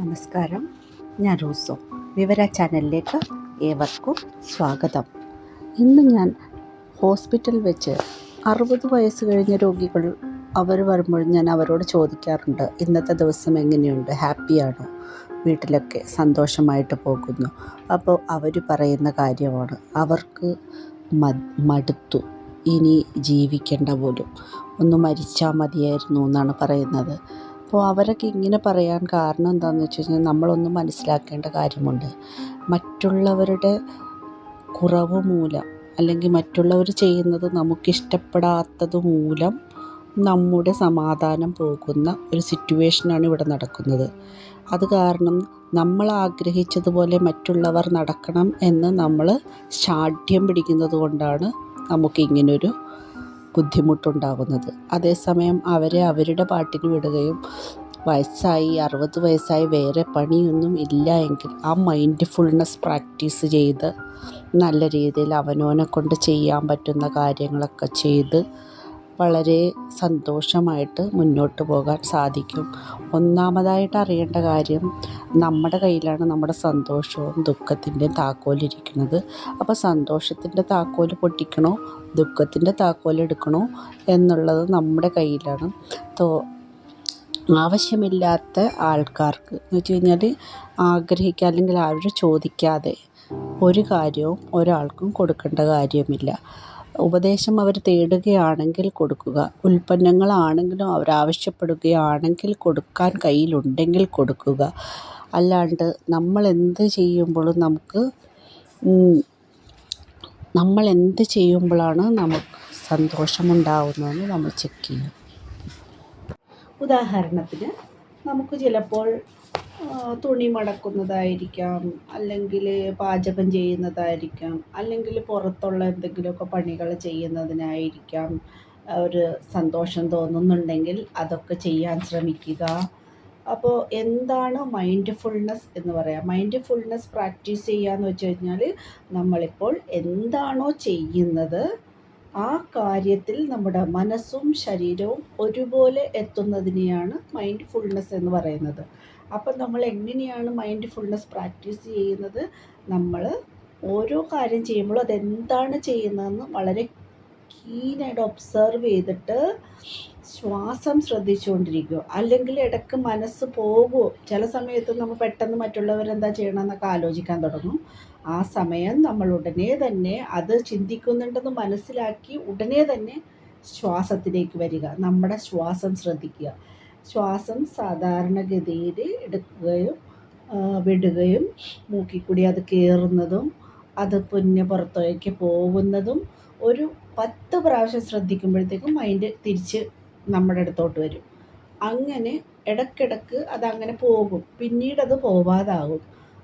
നമസ്കാരം. ഞാൻ റോസോ. വിവര ചാനലിലേക്ക് ഏവർക്കും സ്വാഗതം. ഇന്ന് ഞാൻ ഹോസ്പിറ്റൽ വെച്ച് അറുപത് വയസ്സ് കഴിഞ്ഞ രോഗികൾ അവർ വരുമ്പോൾ ഞാൻ അവരോട് ചോദിക്കാറുണ്ട് ഇന്നത്തെ ദിവസം എങ്ങനെയുണ്ട്? ഹാപ്പിയാണോ? വീട്ടിലൊക്കെ സന്തോഷമായിട്ട് പോകുന്നു. അപ്പോൾ അവർ പറയുന്ന കാര്യമാണ് അവർക്ക് മടുത്തു. ഇനി ജീവിക്കേണ്ട പോലും. ഒന്ന് മരിച്ചാൽ മതിയായിരുന്നു എന്നാണ് പറയുന്നത്. അപ്പോൾ അവരൊക്കെ ഇങ്ങനെ പറയാൻ കാരണം എന്താണെന്ന് വെച്ച് കഴിഞ്ഞാൽ നമ്മളൊന്ന് മനസ്സിലാക്കേണ്ട കാര്യമുണ്ട്. മറ്റുള്ളവരുടെ കുറവ് മൂലം അല്ലെങ്കിൽ മറ്റുള്ളവർ ചെയ്യുന്നത് നമുക്കിഷ്ടപ്പെടാത്തത് മൂലം നമ്മുടെ സമാധാനം പോകുന്ന ഒരു സിറ്റുവേഷനാണ് ഇവിടെ നടക്കുന്നത്. അത് കാരണം നമ്മൾ ആഗ്രഹിച്ചതുപോലെ മറ്റുള്ളവർ നടക്കണം എന്ന് നമ്മൾ ശാഠ്യം പിടിക്കുന്നത് കൊണ്ടാണ് നമുക്കിങ്ങനൊരു ബുദ്ധിമുട്ടുണ്ടാകുന്നത്. അതേസമയം അവരെ അവരുടെ പാട്ടിന് വിടുകയും വയസ്സായി അറുപത് വയസ്സായി വേറെ പണിയൊന്നും ഇല്ല എങ്കിൽ ആ മൈൻഡ് ഫുൾനെസ് പ്രാക്ടീസ് ചെയ്ത് നല്ല രീതിയിൽ അവനോനെ കൊണ്ട് ചെയ്യാൻ പറ്റുന്ന കാര്യങ്ങളൊക്കെ ചെയ്ത് വളരെ സന്തോഷമായിട്ട് മുന്നോട്ട് പോകാൻ സാധിക്കും. ഒന്നാമതായിട്ട് അറിയേണ്ട കാര്യം നമ്മുടെ കയ്യിലാണ് നമ്മുടെ സന്തോഷവും ദുഃഖത്തിന്റെയും താക്കോലിരിക്കുന്നത് അപ്പോൾ സന്തോഷത്തിന്റെ താക്കോൽ പൊട്ടിക്കണോ? ദുഃഖത്തിന്റെ താക്കോൽ എടുക്കണോ? എന്നുള്ളത് നമ്മുടെ കയ്യിലാണ്. തോ ആവശ്യമില്ലാത്ത ആൾക്കാർക്ക് എന്ന് വെച്ച് കഴിഞ്ഞാൽ ആഗ്രഹിക്കുക അല്ലെങ്കിൽ ആരും ചോദിക്കാതെ ഒരു കാര്യവും ഒരാൾക്കും കൊടുക്കേണ്ട കാര്യമില്ല. ഉപദേശം അവർ തേടുകയാണെങ്കിൽ കൊടുക്കുക. ഉൽപ്പന്നങ്ങളാണെങ്കിലും അവർ ആവശ്യപ്പെടുകയാണെങ്കിൽ കൊടുക്കാൻ കയ്യിലുണ്ടെങ്കിൽ കൊടുക്കുക. അല്ലാണ്ട് നമ്മൾ എന്ത് ചെയ്യുമ്പോഴും നമുക്ക് നമ്മൾ എന്ത് ചെയ്യുമ്പോഴാണ് നമുക്ക് സന്തോഷമുണ്ടാവുന്നതെന്ന് നമ്മൾ ചെക്ക് ചെയ്യും ഉദാഹരണത്തിന് നമുക്ക് ചിലപ്പോൾ തുണി മടക്കുന്നതായിരിക്കാം അല്ലെങ്കിൽ പാചകം ചെയ്യുന്നതായിരിക്കാം അല്ലെങ്കിൽ പുറത്തുള്ള എന്തെങ്കിലുമൊക്കെ പണികൾ ചെയ്യുന്നതിനായിരിക്കാം ഒരു സന്തോഷം തോന്നുന്നുണ്ടെങ്കിൽ അതൊക്കെ ചെയ്യാൻ ശ്രമിക്കുക. അപ്പോൾ എന്താണ് മൈൻഡ് ഫുൾനെസ് എന്ന് പറയാം? മൈൻഡ് ഫുൾനെസ് പ്രാക്ടീസ് ചെയ്യാന്ന് വെച്ച് കഴിഞ്ഞാൽ നമ്മളിപ്പോൾ എന്താണോ ചെയ്യുന്നത് ആ കാര്യത്തിൽ നമ്മുടെ മനസ്സും ശരീരവും ഒരുപോലെ എത്തുന്നതിനെയാണ് മൈൻഡ് ഫുൾനെസ് എന്ന് പറയുന്നത്. അപ്പം നമ്മൾ എങ്ങനെയാണ് മൈൻഡ് ഫുൾനെസ് പ്രാക്ടീസ് ചെയ്യുന്നത്? നമ്മൾ ഓരോ കാര്യം ചെയ്യുമ്പോഴും അതെന്താണ് ചെയ്യുന്നതെന്ന് വളരെ കീനായിട്ട് ഒബ്സർവ് ചെയ്തിട്ട് ശ്വാസം ശ്രദ്ധിച്ചുകൊണ്ടിരിക്കുക. അല്ലെങ്കിൽ ഇടയ്ക്ക് മനസ്സ് പോകുമോ ചില സമയത്ത് നമ്മൾ പെട്ടെന്ന് മറ്റുള്ളവരെന്താ ചെയ്യണമെന്നൊക്കെ ആലോചിക്കാൻ തുടങ്ങും. ആ സമയം നമ്മൾ ഉടനെ തന്നെ അത് ചിന്തിക്കുന്നുണ്ടെന്ന് മനസ്സിലാക്കി ഉടനെ തന്നെ ശ്വാസത്തിലേക്ക് വരിക. നമ്മുടെ ശ്വാസം ശ്രദ്ധിക്കുക. ശ്വാസം സാധാരണഗതിയിൽ എടുക്കുകയും വിടുകയും മൂക്കിക്കൂടി അത് കയറുന്നതും അത് പിന്നെ പുറത്തേക്ക് പോകുന്നതും ഒരു പത്ത് പ്രാവശ്യം ശ്രദ്ധിക്കുമ്പോഴത്തേക്കും മൈൻഡ് തിരിച്ച് നമ്മുടെ അടുത്തോട്ട് വരും. അങ്ങനെ ഇടയ്ക്കിടയ്ക്ക് അതങ്ങനെ പോകും. പിന്നീട് അത് പോവാതാകും.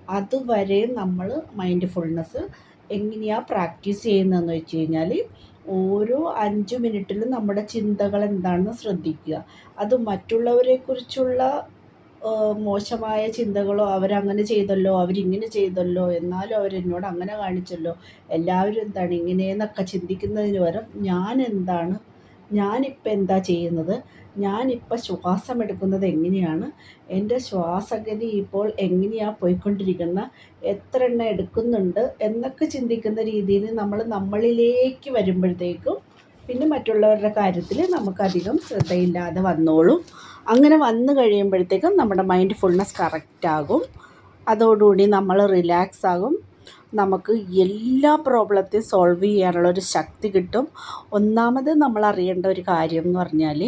അതുവരെ നമ്മൾ മൈൻഡ് ഫുൾനെസ് എങ്ങനെയാണ് പ്രാക്ടീസ് ചെയ്യുന്നതെന്ന് വെച്ച് കഴിഞ്ഞാൽ ഓരോ അഞ്ച് മിനിറ്റിലും നമ്മുടെ ചിന്തകൾ എന്താണെന്ന് ശ്രദ്ധിക്കുക. അത് മറ്റുള്ളവരെക്കുറിച്ചുള്ള കുറിച്ചുള്ള മോശമായ ചിന്തകളോ അവരങ്ങനെ ചെയ്തല്ലോ അവരിങ്ങനെ ചെയ്തല്ലോ എന്നാലും അവരെന്നോട് അങ്ങനെ കാണിച്ചല്ലോ. എല്ലാവരും എന്താണ് ഇങ്ങനെയെന്നൊക്കെ ചിന്തിക്കുന്നതിന് പകരം ഞാൻ എന്താണ് ഞാനിപ്പോൾ എന്താ ചെയ്യുന്നത്? ഞാനിപ്പോൾ ശ്വാസം എടുക്കുന്നത് എങ്ങനെയാണ്? എന്റെ ശ്വാസഗതി ഇപ്പോൾ എങ്ങനെയാണ് പോയിക്കൊണ്ടിരിക്കുന്ന? എത്ര എണ്ണം എടുക്കുന്നുണ്ട്? എന്നൊക്കെ ചിന്തിക്കുന്ന രീതിയിൽ നമ്മൾ നമ്മളിലേക്ക് വരുമ്പോഴത്തേക്കും പിന്നെ മറ്റുള്ളവരുടെ കാര്യത്തിൽ നമുക്കധികം ശ്രദ്ധയില്ലാതെ വന്നോളും. അങ്ങനെ വന്നു കഴിയുമ്പോഴത്തേക്കും നമ്മുടെ മൈൻഡ് ഫുൾനെസ് കറക്റ്റാകും അതോടുകൂടി നമ്മൾ റിലാക്സ് ആകും. നമുക്ക് എല്ലാ പ്രോബ്ലത്തെയും സോൾവ് ചെയ്യാനുള്ള ഒരു ശക്തി കിട്ടും. ഒന്നാമത് നമ്മൾ അറിയേണ്ട ഒരു കാര്യം എന്ന് പറഞ്ഞാൽ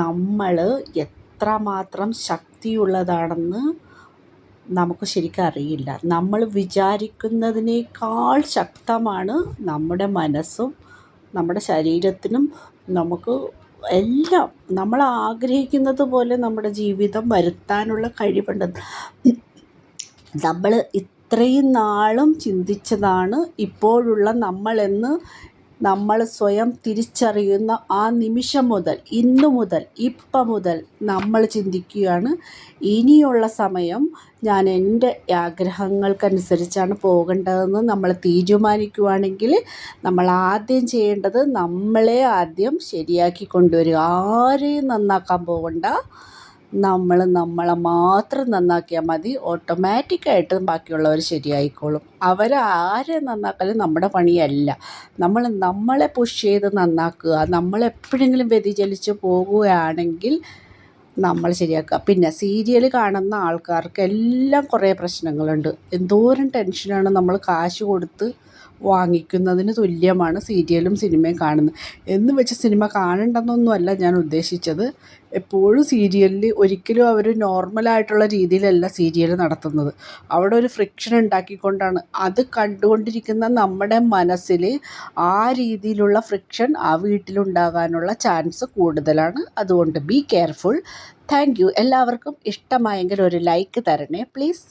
നമ്മൾ എത്രമാത്രം ശക്തിയുള്ളതാണെന്ന് നമുക്ക് ശരിക്കും അറിയില്ല. നമ്മൾ വിചാരിക്കുന്നതിനേക്കാൾ ശക്തമാണ് നമ്മുടെ മനസ്സും നമ്മുടെ ശരീരത്തിനും നമുക്ക് എല്ലാം. നമ്മൾ ആഗ്രഹിക്കുന്നത് പോലെ നമ്മുടെ ജീവിതം വരുത്താനുള്ള കഴിവുണ്ട്. നമ്മൾ ഇത്രയും നാളും ചിന്തിച്ചതാണ് ഇപ്പോഴുള്ള നമ്മളെന്ന് നമ്മൾ സ്വയം തിരിച്ചറിയുന്ന ആ നിമിഷം മുതൽ ഇന്നു മുതൽ ഇപ്പം മുതൽ നമ്മൾ ചിന്തിക്കുകയാണ്. ഇനിയുള്ള സമയം ഞാൻ എന്റെ ആഗ്രഹങ്ങൾക്കനുസരിച്ചാണ് പോകേണ്ടതെന്ന് നമ്മൾ തീരുമാനിക്കുവാണെങ്കിൽ നമ്മൾ ആദ്യം ചെയ്യേണ്ടത് നമ്മളെ ആദ്യം ശരിയാക്കി കൊണ്ടുവരിക. ആരെയും നന്നാക്കാൻ പോകണ്ട. നമ്മൾ നമ്മളെ മാത്രം നന്നാക്കിയാൽ മതി. ഓട്ടോമാറ്റിക്കായിട്ട് ബാക്കിയുള്ളവർ ശരിയായിക്കോളും. അവരാരെ നന്നാക്കലും നമ്മുടെ പണിയല്ല. നമ്മൾ നമ്മളെ പുഷ് ചെയ്ത് നന്നാക്കുക നമ്മളെപ്പോഴെങ്കിലും വ്യതിചലിച്ച് പോകുകയാണെങ്കിൽ നമ്മൾ ശരിയാക്കുക. പിന്നെ സീരിയൽ കാണുന്ന ആൾക്കാർക്ക് എല്ലാം കുറേ പ്രശ്നങ്ങളുണ്ട്. എന്തോരം ടെൻഷനാണ് നമ്മൾ കാശ് കൊടുത്ത് വാങ്ങിക്കുന്നതിന് തുല്യമാണ് സീരിയലും സിനിമയും കാണുന്നത്. എന്ന് വെച്ച് സിനിമ കാണണ്ടെന്നൊന്നുമല്ല ഞാൻ ഉദ്ദേശിച്ചത്. എപ്പോഴും സീരിയലിൽ ഒരിക്കലും അവർ നോർമലായിട്ടുള്ള രീതിയിലല്ല സീരിയൽ നടത്തുന്നത്. അവിടെ ഒരു ഫ്രിക്ഷൻ ഉണ്ടാക്കിക്കൊണ്ടാണ്. അത് കണ്ടുകൊണ്ടിരിക്കുന്ന നമ്മുടെ മനസ്സിൽ ആ രീതിയിലുള്ള ഫ്രിക്ഷൻ ആ വീട്ടിലുണ്ടാകാനുള്ള ചാൻസ് കൂടുതലാണ്. അതുകൊണ്ട് ബി കെയർഫുൾ താങ്ക് യു എല്ലാവർക്കും ഇഷ്ടമായെങ്കിൽ ഒരു ലൈക്ക് തരണേ. പ്ലീസ്